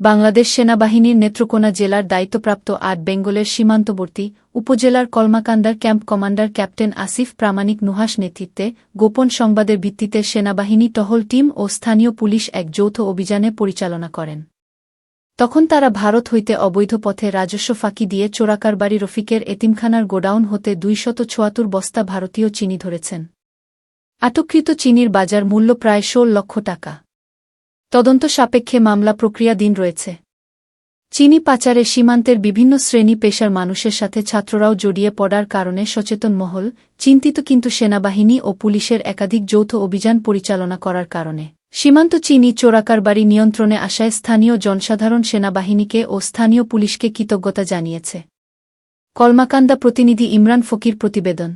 বাংলাদেশ সেনাবাহিনীর নেত্রকোনা জেলার দায়িত্বপ্রাপ্ত আট বেঙ্গলের সীমান্তবর্তী উপজেলার কলমাকান্দার camp commander captain Asif Pramanik Nuhas নেতৃত্বে গোপন সংবাদের ভিত্তিতে সেনাবাহিনী টহল টিম ও স্থানীয় পুলিশ এক যৌথ অভিযানে পরিচালনা করেন। তখন তারা ভারত হইতে অবৈধ পথে রাজস্ব ফাঁকি দিয়ে চোরাকারবারি রফিকের এতিমখানার গোডাউন হতে দুইশত ছোয়াত্তর বস্তা ভারতীয় চিনি ধরেছেন। আটককৃত চিনির বাজার মূল্য প্রায় ষোল লক্ষ টাকা। তদন্ত সাপেক্ষে মামলা প্রক্রিয়াধীন রয়েছে। চিনি পাচারে সীমান্তের বিভিন্ন শ্রেণি পেশার মানুষের সাথে ছাত্ররাও জড়িয়ে পড়ার কারণে সচেতন মহল, চিন্তিত কিন্তু সেনাবাহিনী ও পুলিশের একাধিক যৌথ অভিযান পরিচালনা করার কারণে। সীমান্ত চিনি চোরাকারবারি নিয়ন্ত্রণে আসায় স্থানীয় জনসাধারণ সেনাবাহিনীকে ও স্থানীয় পুলিশকে কৃতজ্ঞতা জানিয়েছে। কলমাকান্দা প্রতিনিধি ইমরান ফকির প্রতিবেদন।